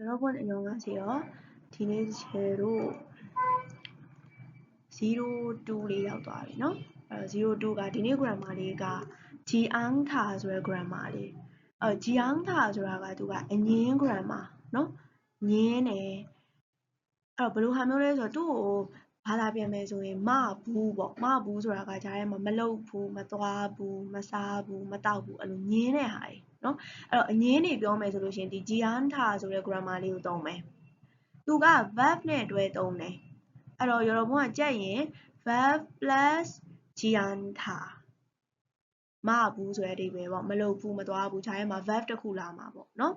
여러분 안녕하세요. 디네 제로 02လေးရောက်သွားပြီเนาะအဲ02ကဒီနေ့ grammar လေးက jiangta ဆိုတဲ့ grammar လေးအဲ jiangta ဆိုတာကသူကအငင်း grammar เนาะငင်းတယ်အဲ့တော့ဘယ်လိုဟာမျိုးလဲဆိုတော့သူ့ကိုဘာသာပြန်မယ်ဆိုရင်မဘူးပေါ့မဘူးဆိုတာကကြားထဲမှာမလုတ်ဘူးမသွားဘူးမစားဘူးမတောက်ဘူးအဲ့လိုငင်းတဲ့ဟာတွေ နော်အဲ့တော့အငင်းနေပြောမယ်ဆိုလို့ရှိရင်ဒီ gianta ဆိုတဲ့ grammar လေးကိုသုံးမယ်သူက verb နဲ့တွဲသုံးတယ်အဲ့တော့ရော်ဘုံကကြက်ရင် verb plus gianta မဘူးဆိုတဲ့အဓိပ္ပာယ်ပေါ့မလုပ်ဘူးမသွားဘူးခြားရဲမှာ verb တစ်ခုလာမှာပေါ့နော်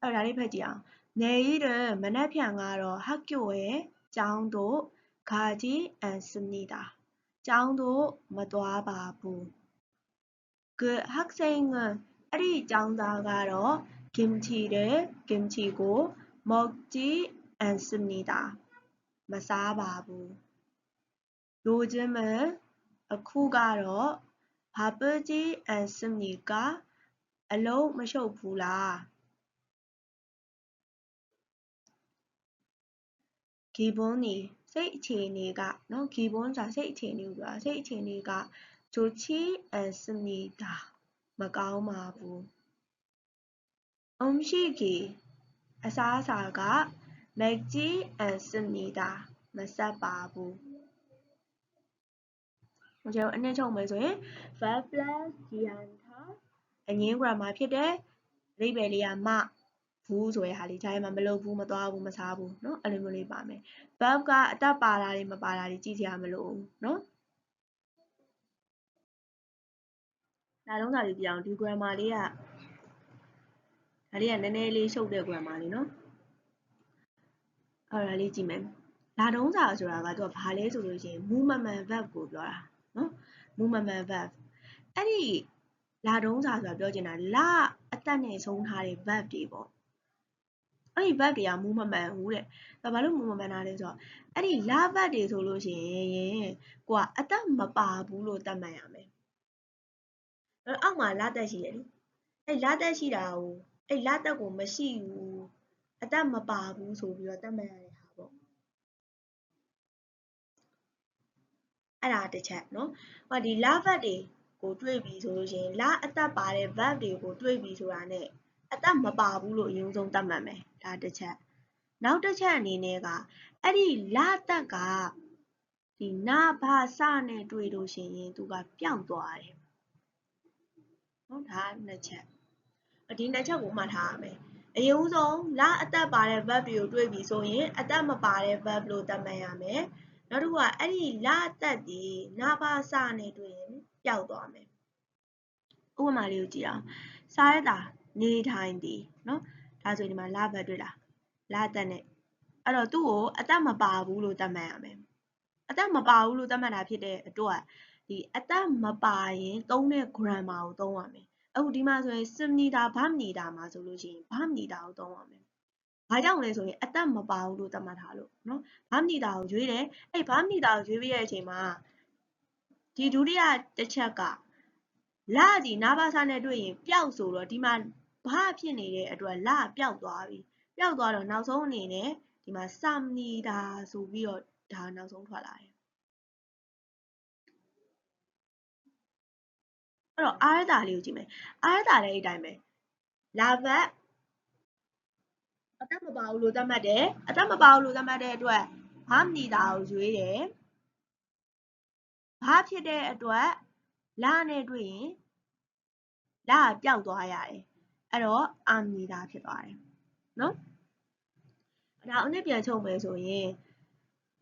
အဲ့တော့ဒါလေးဖတ်ကြည့်အောင်နေရီတဲ့မနက်ဖြန်ကတော့ဟက်ကျိုရဲ့ကျောင်းတို့ဂါကြီးအန်စနီတာကျောင်းတို့မသွားပါဘူး 그 학생은အဲ့ဒီကျောင်းသားကတော့ 김치를 김치고 먹지 않습니다. မစားပါဘူး 요즘은အခုကတော့ 바쁘지 않습니까? အလုံးမရှုပ်ဘူးလား 기분이 စိတ်အခြေအနေကနော် 기분 ဆိုတာစိတ်အခြေအနေကိုပြောတာစိတ်အခြေအနေက 좋지 않습니다. မကောင်းပါဘူး 음식이 အစားအစာက 맵지 않습니다. မဆက်ပါဘူး။ကျွန်တော်အနှစ်ချုပ်မယ်ဆိုရင် verb plus gianta အငင်း grammar ဖြစ်တယ်။အဓိပ္ပာယ်လေးကမဘူးဆိုတဲ့ဟာလေးခြားရမှာမလုပ်ဘူးမသွားဘူးမစားဘူးเนาะအဲ့လိုမျိုးလေးပါမယ်။ verb ကအတက်ပါတာတွေမပါတာတွေကြည့်စရာမလိုဘူးเนาะ လာလုံးစာလေးပြအောင်ဒီ grammar လေးကဒါလေးကနည်းနည်းလေးရှုပ်တဲ့ grammar လေးနော်အဲ့ဒါလေးကြည့်မယ်လာတုံးစာဆိုတာကသူကဘာလဲဆိုလို့ရှိရင် movement verb ကိုပြောတာနော် movement verb အဲ့ဒီလာတုံးစာဆိုတာပြောချင်တာလာအတက်နဲ့ဆုံးထားတဲ့ verb တွေပေါ့အဲ့ဒီ verb တွေက movement ဟူတဲ့ဒါဘာလို့ movement လာလဲဆိုတော့အဲ့ဒီလာ verb တွေဆိုလို့ရှိရင်ကိုကအတက်မပါဘူးလို့သတ်မှတ်ရမယ် အဲ့အောက်မှာလာတက်ရှိတယ်လေအဲ့လာတက်ရှိတာကိုအဲ့လာတက်ကိုမရှိဘူးအတက်မပါဘူးဆိုပြီးတော့သတ်မှတ်ရတယ်အဲ့ဒါတစ်ချက်နော်ဟောဒီ la verb တွေကိုတွေးပြီးဆိုလို့ရှိရင် la အသက်ပါတဲ့ verb တွေကိုတွေးပြီးဆိုတာနဲ့အသက်မပါဘူးလို့အရင်ဆုံးသတ်မှတ်မယ်ဒါတစ်ချက်နောက်တစ်ချက်အနေနဲ့ကအဲ့ဒီ la အသက် ကဒီနာဘာစနဲ့တွေ့လို့ရှိရင်သူကပျောက်သွားတယ် နော်ဒါနှစ်ချက်ဒီနှစ်ချက်ကိုမှတ်ထားရမယ်အရင်ဦးဆုံးလအသက်ပါတဲ့ verb တွေကိုတွေးပြီးဆိုရင်အသက်မပါတဲ့ verb လို့သတ်မှတ်ရမယ်နောက်တစ်ခုကအဲ့ဒီလအသက်ဒီနာပါစနဲ့တွေ့ရင်ပျောက်သွားမယ်ဥပမာလေးကိုကြည့်အောင်စားရတာနေထိုင်သည်နော်ဒါဆိုဒီမှာလဘတ်တွေ့လားလအသက်နဲ့အဲ့တော့သူ့ကိုအသက်မပါဘူးလို့သတ်မှတ်ရမယ်အသက်မပါဘူးလို့သတ်မှတ်တာဖြစ်တဲ့အတွက် ဒီအသက်မပါရင်သုံးတဲ့ grammar ကိုသုံးရမယ်အခုဒီမှာဆိုရင် simnida ဗမနေတာမှာဆိုလို့ရှိရင်ဗမနေတာကိုသုံးရမယ်ဘာကြောင့်လဲဆိုရင်အသက်မပါဘူးလို့သတ်မှတ်ထားလို့နော်ဘာမနေတာကိုရွေးတယ်အဲ့ဘာမနေတာကိုရွေးပြီးတဲ့အချိန်မှာဒီဒုတိယတစ်ချက်ကလာဒီနာဘာစာနဲ့တွေ့ရင်ပျောက်ဆိုတော့ဒီမှာဘာဖြစ်နေတဲ့အတွက်လာပျောက်သွားပြီပျောက်သွားတော့နောက်ဆုံးအနေနဲ့ဒီမှာစမနေတာဆိုပြီးတော့ဒါနောက်ဆုံးထွက်လာတယ် အဲ့တော့အာရတာလေးကိုကြည့်မယ်အာရတာလည်းအဲ့တိုင်းပဲလာဘတ်အသက်မပါဘူးလို့သတ်မှတ်တယ်အသက်မပါဘူးလို့သတ်မှတ်တဲ့အတွက်ဘာမနေတာကိုရွေးတယ်ဘာဖြစ်တဲ့အတွက်လာနဲ့တွေ့ရင်လာကပျောက်သွားရတယ်အဲ့တော့အာမနေတာဖြစ်သွားတယ်နော်ဒါအနည်းပြန်ချုပ်မယ်ဆိုရင်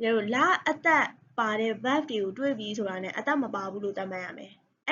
ကျတို့လာအသက်ပါတဲ့ verb တွေကိုတွေ့ပြီးဆိုတာနဲ့အသက်မပါဘူးလို့သတ်မှတ်ရမယ် အ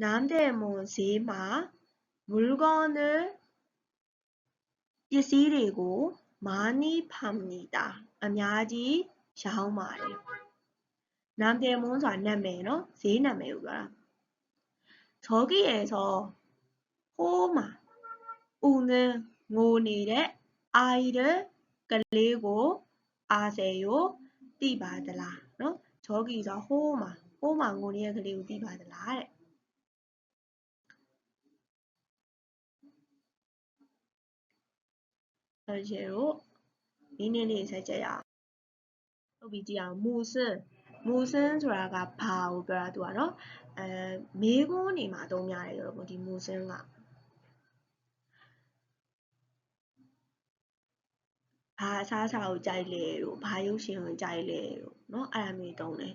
남대문시 마 물건을 예시리고 많이 팝니 다. 아냐지 샤오마 리. 남대문 안남매너 세남매우 라. 저기에서 호마 우는 모니의 아이를 끌리고 아세요 띠바들 라. 저기서 호마 호마 모니의 그리고 띠바들 라. ပါသလားတဲ့အဲ့ဒီတော့ဒီနေ့လေးဆက်ကြရအောင်ဟုတ်ပြီကြည့်အောင်မူစင်းမူစင်းဆိုတာကဘာကိုပြောတာသူကနော်အဲမေးခွန်းနေမှာအသုံးများတယ်ဆိုတော့ဒီမူစင်းကဘာအစားအစာကိုကြိုက်လဲတို့ဘာရုပ်ရှင်ကိုကြိုက်လဲတို့เนาะအဲ့ဒါမျိုးတုံးတယ်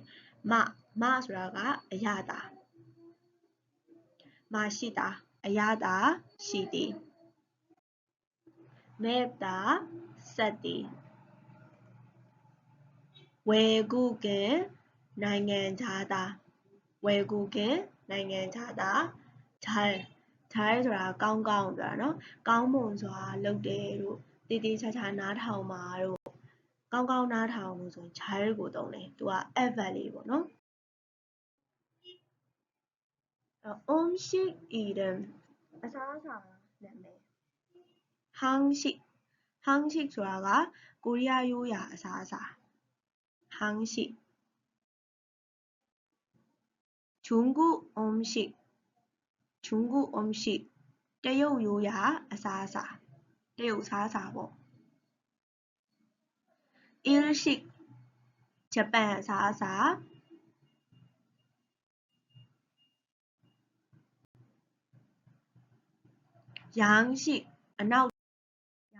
မမဆိုတာကအရသာမရှိတာအရသာရှိသည် မေတ္တာစက်တီဝေကုကင်နိုင်ငံခြားသားဝေကုကင်နိုင်ငံခြားသားဂျိုင်းဂျိုင်းဆိုတာကောင်းကောင်းဆိုတာနော်ကောင်းမွန်စွာလုပ်တယ်လို့တည်တည်ချာချာနားထောင်ပါတို့ကောင်းကောင်းနားထောင်လို့ဆိုရင် child ကိုသုံးတယ်သူက adverb လေးပေါ့နော် omshik eden အစားအစာနာမည် ဟန်းရှိဟန်းရှိဆိုတာကကိုရီးယားရိုးရာအစားအစာဟန်းရှိဂျုံကုအုံရှိဂျုံကုအုံရှိတရုတ်ရိုးရာအစားအစာတရုတ်အစားအစာပေါ့အီရရှိဂျပန်အစားအစာယန်းရှိအနောက်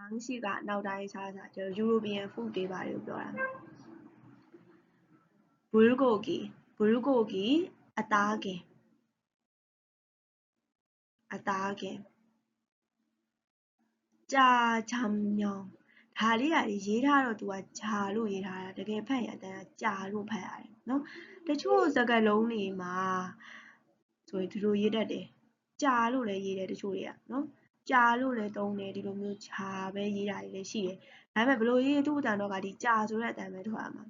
洋式ကအနောက်တိုင်းစားစာကျတော့ European food တွေပါလို့ပြောတာ bulgogi bulgogi အသားကင်အသားကင်ကြာဂျမ်မြောင်ဒါလေးကရေးထားတော့သူကဂျာလို့ရေးထားတာတကယ်ဖတ်ရင်အတန်းကြာလို့ဖတ်ရတယ်နော်တချို့စကားလုံးတွေမှာဆိုရင်ဒီလိုရေးတတ်တယ်ကြာလို့လည်းရေးတယ်တချို့တွေကနော် ကြာလို့လည်းသုံးတယ်ဒီလိုမျိုးဂျာပဲရေးတာတွေလည်းရှိတယ်ဒါပေမဲ့ဘယ်လိုရေးသူ့အတန်တော့ကဒီကြာဆိုတဲ့အတန်ပဲထွက်ရမှာ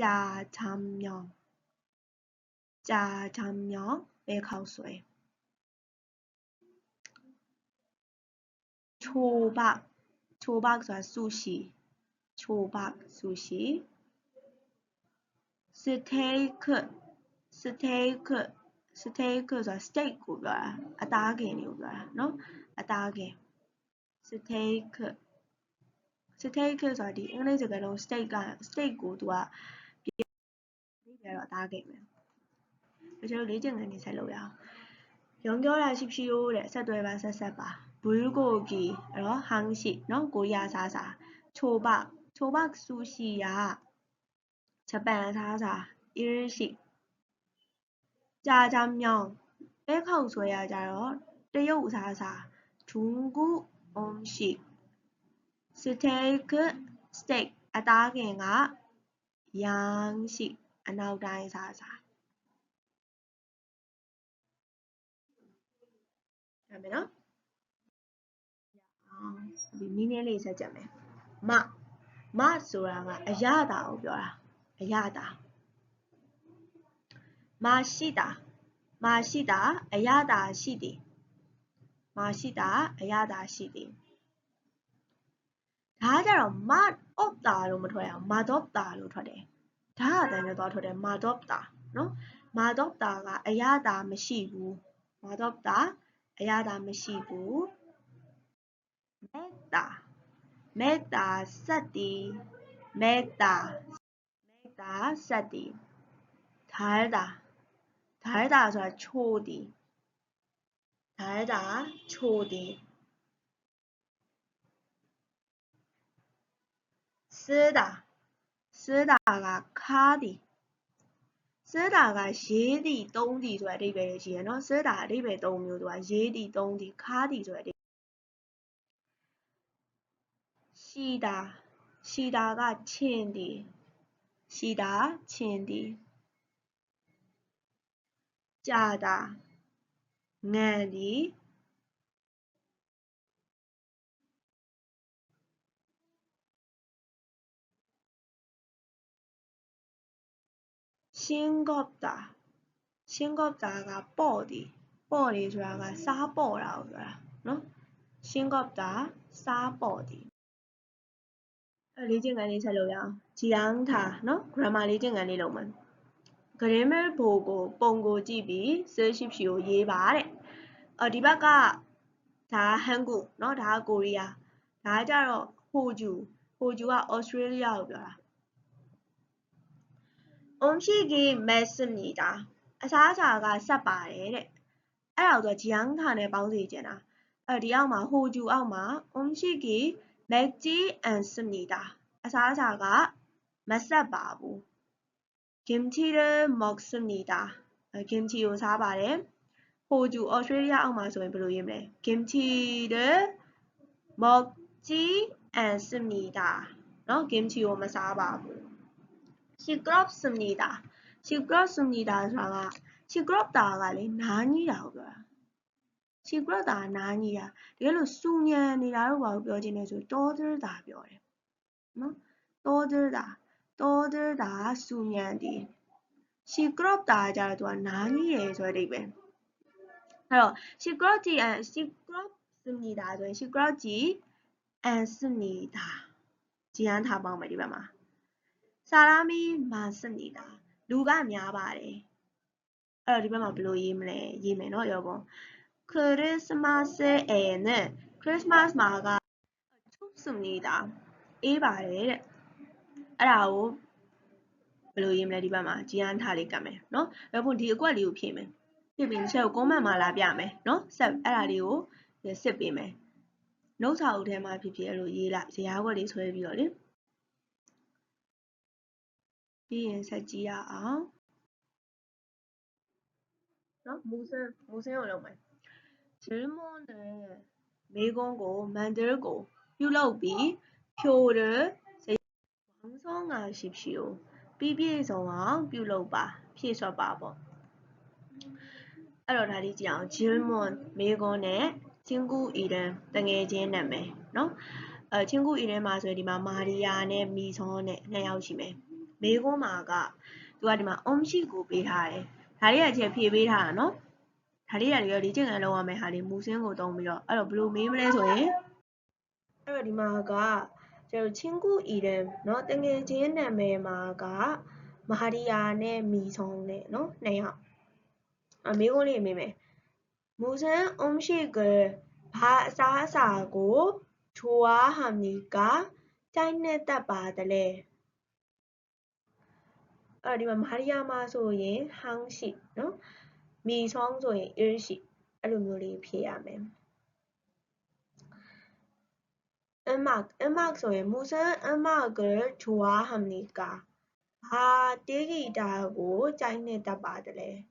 ကြာဂျမ်မြောင်ကြာဂျမ်မြောင်ပဲခောက်ဆွဲချိုဘချိုဘဆိုတာဆူရှီချိုဘဆူရှီစတေးကစတေးကစတေးကဆိုတာ steak ကိုပြောတာအသားကင်တွေကိုပြောတာเนาะ အသားကင် steak steak ဆိုတာဒီအင်္ဂလိပ်စကားလုံး steak က steak ကိုသူကပြေးပြတော့အသားကင်ပဲကျွန်တော်လေ့ကျင့်ခန်းနေဆက်လုပ်ရအောင်ရုံပြောတာရှိဖြစ်ရိုးတဲ့ဆက်သွဲပါဆက်ဆက်ပါဘူရုကိုကီအဲ့တော့ဟန်ရှိနော်ကိုရစားစားချိုဘချိုဘဆူရှီယာဂျပန်စားစားအီရရှိကြာကြာမြောင်းပဲခောက်ဆွဲရကြတော့တရုတ်စားစား 중국음식စတေးကစတိတ်အသားကင်က양식အနောက်တိုင်းစားစာဟုတ်ပြီနော်ဒီနည်းနည်းလေးဆက်ကြည့်မယ်မမဆိုတာကအရသာကိုပြောတာအရသာမရှိတာမရှိတာအရသာရှိသည် မရှိတာအရသာရှိသည်ဒါကြတော့မအော့တာလို့မထွက်ရအောင်မာတော့တာလို့ထွက်တယ်ဒါအတိုင်းနဲ့တော့ထွက်တယ်မာတော့တာနော်မာတော့တာကအရသာမရှိဘူးမာတော့တာအရသာမရှိဘူးမေတ္တာမေတ္တာစက်တီမေတ္တာမေတ္တာစက်တီ달다달다ဆိုတာချိုသည် 달다ချိုသည်쓰다 쓰다ကခါသည်쓰다ကရေးသည်သုံးသည်ဆိုတဲ့အဓိပ္ပာယ်ရှိရနော်쓰다အဓိပ္ပာယ်၃မျိုးသူကရေးသည်သုံးသည်ခါသည်ဆိုတဲ့အရှိတာရှိတာကချင်သည်ရှိတာချင်သည်ကြာတာ Ngadi. 新加坡个宝地，宝地主话个沙宝路啦。喏。新国 ga 宝地？啊，你 Body itu aga sabola aga. No? ဂရင်းမဲဘိုကို ပုံကိုကြည့်ပြီးဆေးရှိဖြီကိုရေးပါတဲ့။အော်ဒီဘက်ကဒါဟန်ကိုเนาะဒါကကိုရီးယားဒါကကြတော့ဟိုဂျူဟိုဂျူကဩစတြေးလျကိုပြောတာ။အုံဖြီကမက်စမီတာအစားအစာကဆက်ပါတယ်တဲ့။အဲ့ဒါဆိုဂျီယန်ခါနဲ့ပေါင်းစီကျင်တာ။အဲ့ဒီအောက်မှာဟိုဂျူအောက်မှာအုံဖြီကမက်ဂျီအန်စမီတာအစားအစာကမဆက်ပါဘူး။ 김치를 먹습니다. 김치ကိုစားပါတယ်ဟိုဂျူ Australia အောက်မှာဆိုရင်ဘယ်လိုရေးမလဲ 김치를 먹지 않습니다. เนาะ 김치 ကိုမစားပါဘူး 시끄럽습니다. 시끄럽습니다 ဆိုတာက 시끄럽다 ကလေနားကြီးတာကိုပြောတာ 시끄럽다 နားကြီးတာတကယ်လို့စူညံနေတာတော့ဘာကိုပြောချင်လဲဆိုတောဒရတာပြောတယ်နော်တောဒရတာတော 떠들다 수면 뒤 시끄럽다 자도 난이에서 리벤 그래서 시끄럽지 않 시끄럽습니다 저 시끄럽지 않습니다. 지난 다방말 리벤마. 사람이 많습니다. 누가 많아래 아 리벤마 블루 이메 이메노 여보 크리스마스에는 크리스마스 마가 춥습니다. 이발을 အဲ့ဒါကိုဘယ်လိုရေးမလဲဒီဘက်မှာ GN ထားလေးကတ်မယ်နော်အဲ့ဖို့ဒီအကွက်လေးကိုဖြည့်မယ်ဖြည့်ပြီးချက်ကို comment မှာလာပြမယ်နော်ဆက်အဲ့ဒါလေးကိုစစ်ပေးမယ်နှုတ်စာအုပ်ထဲမှာဖြစ်ဖြစ်အဲ့လိုရေးလိုက်ဇရာကွက်လေးဆွဲပြီးတော့လေပြီးရင်ဆက်ကြည့်ရအောင်နော်မူဆင်းမူဆင်းကိုလုပ်မယ်ဂျယ်မွန်နဲ့မေဂွန်ကိုမန်ဒယ်ကိုပြုလုပ်ပြီးဖြိုတယ် စောငါရှိဖြီကိုပြီးပြည့်စုံအောင်ပြုလုပ်ပါဖြည့်ဆော့ပါပေါ့အဲ့တော့ဒါလေးကြည့်အောင်ဂျင်းမွန်မေဂွန်နဲ့ချင်းကူအီရန်တငယ်ချင်းနာမည်နော်အဲချင်းကူအီရန်မှာဆိုရင်ဒီမှာမာရီယာနဲ့မီဇွန်နဲ့နှစ်ယောက်ရှိမယ်မေဂွန်မှာကသူကဒီမှာအုံးရှိကိုပေးထားတယ်ဒါလေးကချက်ဖြည့်ပေးထားတာနော်ဒါလေးတွေကလေ့ကျင့်ခန်းလုပ်ရမယ့်ဟာလေးမူစင်းကိုတုံးပြီးတော့အဲ့တော့ဘယ်လိုမေးမလဲဆိုရင်အဲ့တော့ဒီမှာက ကျွန်တော်ချင်းကူအီရန်เนาะတငယ်ချင်းနာမည်မှာကမဟာရီယာနဲ့မီဆုံးနဲ့เนาะနှစ်ယောက်အမေကိုလေးမေးမယ်မူဆန်အုံရှိကဘာအစားအစာကိုချွာဟာမီကတိုင်းနဲ့တက်ပါတယ်လေအဲ့ဒီမှာမာရီယာမှာဆိုရင်ဟောင်းရှိเนาะမီဆုံးဆိုရင်အီရှိအဲ့လိုမျိုးလေးဖြေရမယ် 음악, 음악 속에 무슨 음악을 좋아합니까? 아, 되게 잘하고 잘냈다 받으래.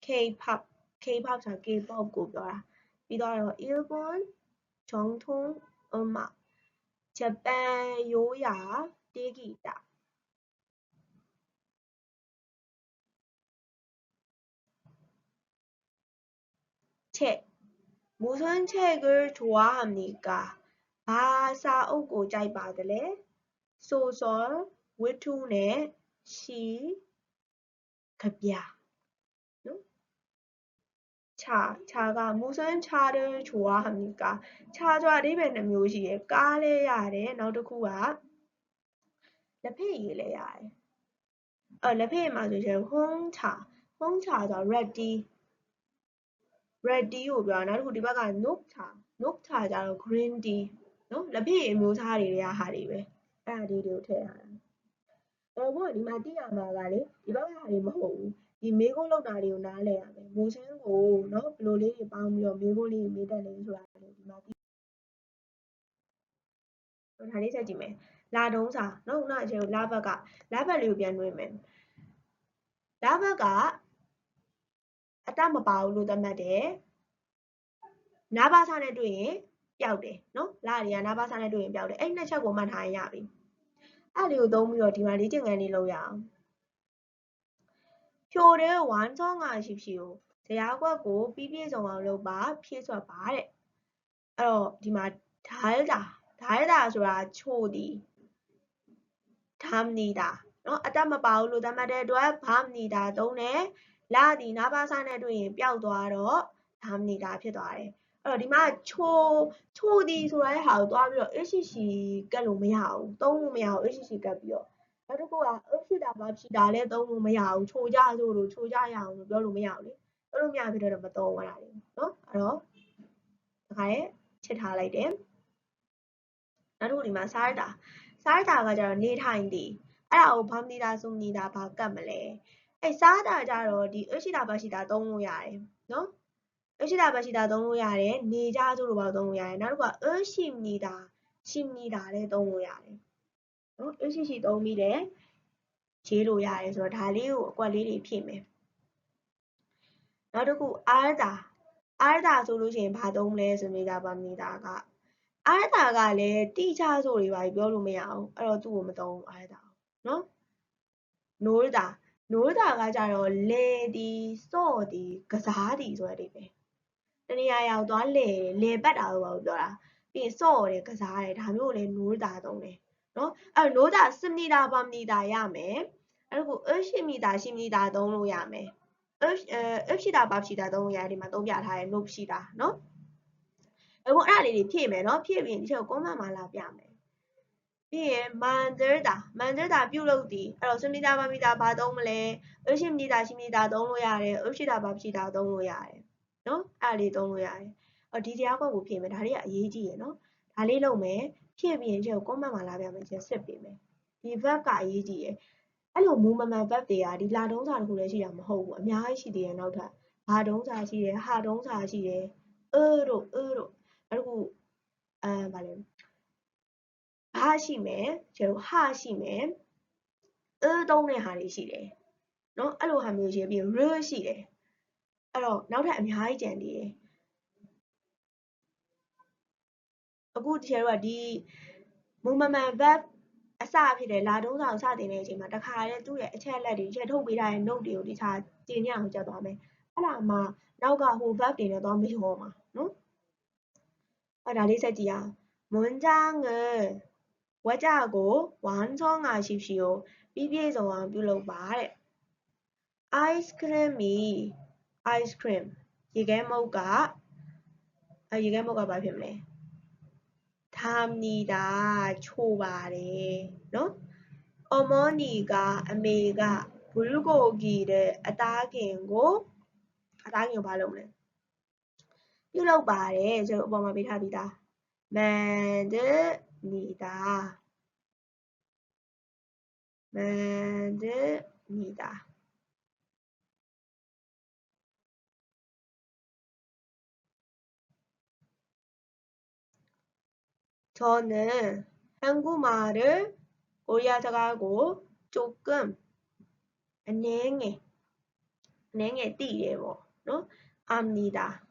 K-pop, K-pop 자기 법 구별. 믿어요. 일본 정통 음악. 재팬 요야 되게 다 책. 무슨 책을 좋아합니까? ဘာစာအုပ်ကိုကြိုက်ပါသလဲဆိုစောဝတ္ထုနဲ့ရှိကြပြနော်ခြာခြာကမူစန်းခြာတယ်ခြွာဟမီကာခြာကြွားအဓိပ္ပာယ်နှမျိုးရှိတယ်ကားလဲရတယ်နောက်တစ်ခုကလက်ဖက်ရည်လဲရတယ်အဲလက်ဖက်ရည်မှာဆိုရင်ဟုံးခြာဟုံးခြာဆို ready red tea ကိုပြောတာနောက်တစ်ခုဒီဘက်က nook cha nook cha ကျတော့ green tea နော်လက်ပြည့်အမျိုးသားတွေတွေကဟာတွေပဲအဲ့ဒါလေးတွေကိုထည့်ရတာတော့ဘို့ဒီမှာတိရမှာကလေဒီဘက်ကဟာတွေမဟုတ်ဘူးဒီမေးခွန်းလောက်တာတွေကိုနားလည်ရမယ်မိုးချမ်းကိုနော်ဘယ်လိုလေးတွေပေါင်းပြီးတော့မေးခွန်းလေးမေးတတ်လဲဆိုတာလေဒီမှာတိဒါလေးဆက်ကြည့်မယ်လာတုံးစာနော်ခုနအချင်းလာဘက်ကလာဘက်လေးကိုပြန်နှွေးမယ်လာဘက်ကအတတ်မပါဘူးလို့သတ်မှတ်တယ်နားပါးစားနဲ့တွေ့ရင် ပျောက်တယ်နော်လာရီကနားပါးစားနဲ့တွေ့ရင်ပျောက်တယ်အဲ့နှစ်ချက်ကိုမှတ်ထားရင်ရပြီအဲ့လေးကိုသုံးပြီးတော့ဒီမှာလေ့ကျင့်ခန်းလေးလုပ်ရအောင်ဖြိုတဲ့ဝမ်းချောင်းငါရှိဖြီကိုဇရာကွက်ကိုပြီးပြည့်စုံအောင်လုပ်ပါဖြည့်စွက်ပါတဲ့အဲ့တော့ဒီမှာဓာလ်တာဓာလ်တာဆိုတာချို့ဒီဓမ်နီတာနော်အတက်မပါဘူးလို့သတ်မှတ်တဲ့အတွက်ဘာမနေတာသုံးတယ်လာဒီနာပါစာနဲ့တွေ့ရင်ပျောက်သွားတော့ဒါမနေတာဖြစ်သွားတယ် အဲ့တော့ဒီမှာချိုချိုဒီဆိုတဲ့ဟာကိုသွားပြီးတော့ hc ကတ်လို့မရဘူးသုံးလို့မရဘူး hc ကတ်ပြီးတော့နောက်တစ်ခုက option တာဘာဖြစ်တာလဲသုံးလို့မရဘူးချိုကြဆိုလို့ချိုကြရအောင်လို့ပြောလို့မရဘူးလေပြောလို့မရဖြစ်တော့မသုံးရတာလေနော်အဲ့တော့ဒါခါရဲ့ချစ်ထားလိုက်တယ်နောက်တစ်ခုဒီမှာစားရတာစားရတာကကျတော့နေထိုင်တည်အဲ့ဒါကိုဘာမနေတာစုံနေတာဘာကတ်မလဲအဲ့စားတာကြတော့ဒီအရှိတာပါရှိတာသုံးလို့ရတယ်နော် အရှိတာပါရှိတာသုံးလို့ရတယ်နေကြဆိုလို့ပါသုံးလို့ရတယ်နောက်တစ်ခုကအရှိနေတာရှိနေတာလည်းသုံးလို့ရတယ်နော်အရှိရှိသုံးပြီးတယ်ရေးလို့ရတယ်ဆိုတော့ဒါလေးကိုအကွက်လေးတွေဖြည့်မယ်နောက်တစ်ခုအားတာအားတာဆိုလို့ရှိရင်ဘာသုံးလဲဆိုနေတာပါနေတာကအားတာကလည်းတိကျဆိုတွေပါပြောလို့မရအောင်အဲ့တော့သူ့ကိုမသုံးအားတာနော်နိုးတာနိုးတာကကြတော့လေဒီစော့ဒီကစားဒီဆိုတဲ့အဓိပ္ပာယ် တနေရာရောက်သွားလေလေပတ်တာလို့ပါပြောတာပြီးရင်စော့တယ်ကစားတယ်ဒါမျိုးလည်းနိုးတာသုံးတယ်နော်အဲ့နိုးတာစမီတာပါမီတာရမယ်အဲ့ဒါကိုအရှိမီတာရှိမီတာသုံးလို့ရမယ် if အဲ if ရှိတာဘာရှိတာသုံးလို့ရတယ်ဒီမှာသုံးပြထားတယ် note ရှိတာနော်အခုအဲ့ဒါလေးတွေဖြည့်မယ်နော်ဖြည့်ပြီးဒီချက်ကို comment မှာလာပြမယ်ပြီးရင် mandarta mandarta ပြုတ်လို့ဒီအဲ့တော့စမီတာဘာမီတာဘာသုံးမလဲ if ရှိမီတာရှိမီတာသုံးလို့ရတယ် if ရှိတာဘာရှိတာသုံးလို့ရတယ် နော်အဲ့ဒါလေးသုံးလို့ရတယ်အော်ဒီတရားကွက်ကိုဖြည့်မယ်ဒါတွေကအရေးကြီးရယ်နော်ဒါလေးလုပ်မယ်ဖြည့်ပြီးရင်ချက်ကို comment မှာလာပြမယ်ချက်စစ်ပေးမယ်ဒီ verb ကအရေးကြီးရယ်အဲ့လိုမူမမှန် verb တွေကဒီလာတုံးစာတစ်ခုလည်းရှိတာမဟုတ်ဘူးအများကြီးရှိသေးတယ်နောက်ထပ်ဘာတုံးစာရှိတယ်ဟာတုံးစာရှိတယ်အဲတို့အဲတို့အဲ့ခုအဲဗာလဲဟာရှိမယ်ကျတော့ဟာရှိမယ်အဲတုံးတဲ့ဟာတွေရှိတယ်နော်အဲ့လိုဟာမျိုးရှိပြီး r ရှိတယ် အဲ့တော့နောက်ထပ်အများကြီးကြံသေးတယ်အခုတကယ်တော့ဒီမူမမှန် verb အစဖြစ်တယ်လာတုံးဆောင်စတင်တဲ့အချိန်မှာတခါတည်းသူ့ရဲ့အချက်အလက်တွေချက်ထုတ်ပေးထားတဲ့ note တွေကိုတခြားတင်ရအောင်ကြက်သွားမယ်အဲ့ဒါမှနောက်ကဟို verb တွေနဲ့သွားမရောမှာနော်အဲ့ဒါလေးစက်ကြည့်အောင်မွန်ကြငယ်ဝကြကိုဝမ်းချောင်းငါရှိရှိကိုပြည့်ပြည့်စုံအောင်ပြုလုပ်ပါတဲ့ ice cream ice cream ရေခဲမုတ်ကအဲရေခဲမုတ်ကဘာဖြစ်မလဲထားနေတာချိုပါတယ်နော်အမောနီကအမေကဘူလူကိုကီတဲ့အသားခင်ကိုအသားခင်ကိုဘာလုပ်မလဲပြုလုပ်ပါတယ်ဆိုတော့အပေါ်မှာပေးထားပြီးသားမန်ဒနေတာမန်ဒနေတာ 저는 한국말을 코리아 사과고 조금 안녕해 안녕해 띠래요 너 압니다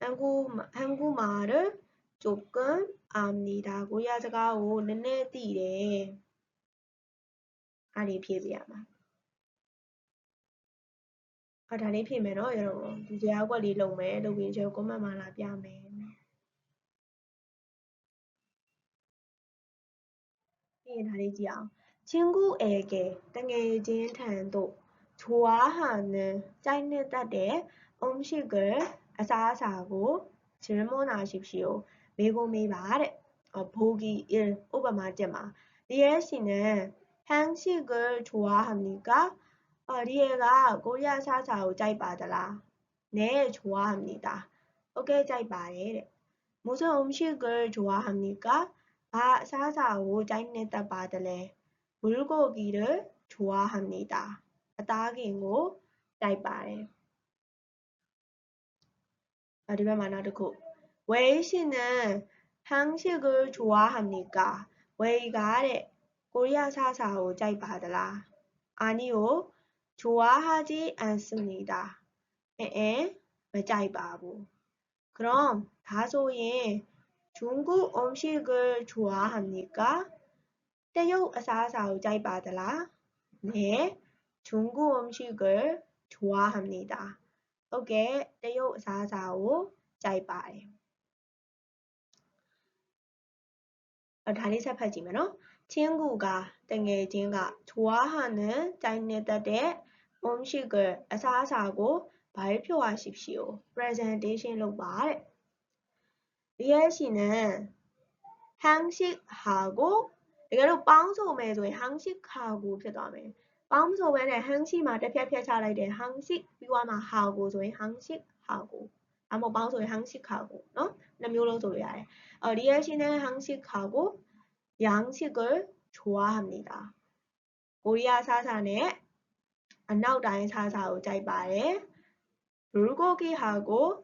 한국 한국말을 조금 압니다 코리아 사과고 너네 띠래 아니 비비야마 အဒါလေးဖြည့်မယ်နော်ရတော့ဒီကြားကွက်လေးလုပ်မယ်လုပ်ပြီးကျ comment မှာလာပြမယ် 다리 지요 친구에게 등해진 텐도 좋아하는 짜있는 딸의 음식을 사사고 질문하십시오. 매고미 말 어, 보기 1 오바마지마" 리엘 씨는 한식을 좋아합니까? 어, 리엘가 고야 사사오 짜이바더라. 네, 좋아합니다. 오케이 짜이바에 무슨 음식을 좋아합니까? 아, 사사오 짜인네다 바들레 물고기를 좋아합니다. 따기고 짜이바레 아리바 만화르고 웨이시는 한식을 좋아합니까? 웨이가레 코리아 사사오 짜이바들라 아니요 좋아하지 않습니다. 에에 왜 짜이바부 그럼 다소의 중국 음식을 좋아합니까? 태국에서 사우자이바들라. 네, 중국 음식을 좋아합니다. 오케이, 태국에서 사우자이바예요. 단위 살펴지면 친구가 등해진가 좋아하는 자기네들의 음식을 사사고 발표하십시오. 프레젠테이션로 말 리엘 씨는 한식하고 တကယ်လို့ပေါင်းစုံမယ်ဆိုရင် 한식하고 ဖြစ်သွားမယ်။ပေါင်းမစုံဘဲနဲ့ 한식 မှာတစ်ဖြတ်ဖြတ်ချလိုက်တယ် 한식 ပြီးသွားမှ 하고 ဆိုရင် 한식하고 အမဟုတ်ပေါင်းဆိုရင် 한식하고 เนาะနှစ်မျိုးလုံးဆိုလို့ရတယ်။어 리엘 씨는 한식하고 양식을 좋아합니다. 코리아 사사는 안나우다인 사사로 짜이바에 불고기하고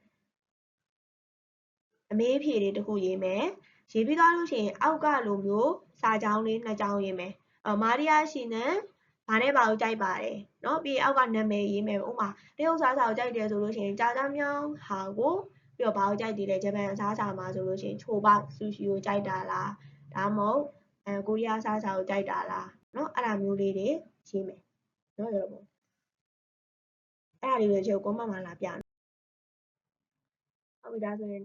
အမေးဖြေလေးတစ်ခုရေးမယ်ရေးပြီးသွားလို့ရှိရင်အောက်ကလိုမျိုးစာကြောင်းလေးနှစ်ကြောင်းရေးမယ်အမာရီယာရှင်နဲ့ဘာနဲ့ဘာကိုကြိုက်ပါတယ်เนาะပြီးအောက်ကနာမည်ရေးမယ်ဥမာတရုတ်စားစာကိုကြိုက်တယ်ဆိုလို့ရှိရင်ကြာကြာမြောင်းဟာကိုပြီးတော့ဘာကိုကြိုက်တယ်လဲဂျပန်စားစာမှာဆိုလို့ရှိရင်ချိုဘဆူရှီကိုကြိုက်တာလားဒါမှမဟုတ်အဲကိုရီးယားစားစာကိုကြိုက်တာလားเนาะအဲ့ဒါမျိုးလေးတွေရေးမယ်เนาะရောပေါ့အဲ့ဒါလေးတွေချုပ်ကွန်မမှာလာပြနော်ဟုတ်ပြီဒါဆိုရင်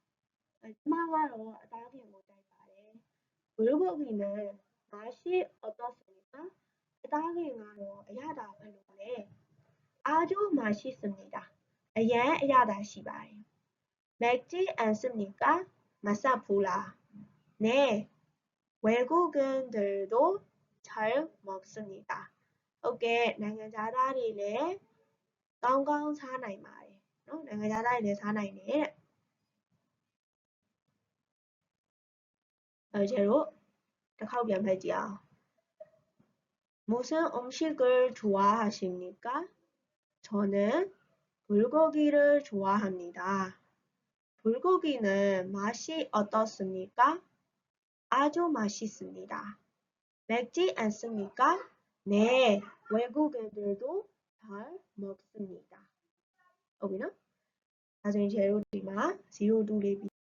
얼마와로 나비 모자의 말에 물고기는 맛이 어떻습니까? 나비와로 야다 별로네 아주 맛있습니다. 예, 야다 시발. 맵지 않습니까? 마사부라. 네, 외국인들도 잘 먹습니다. 오케이, 내가 자다리네 건강 사나이 말. 어, 내가 자다리네 사나이네. 제로 하고 변하지요. 무슨 음식을 좋아하십니까? 저는 불고기를 좋아합니다. 불고기는 맛이 어떻습니까? 아주 맛있습니다. 맵지 않습니까? 네, 외국 애들도 잘 먹습니다. 여기는 나중에 재료리마, 지오두레비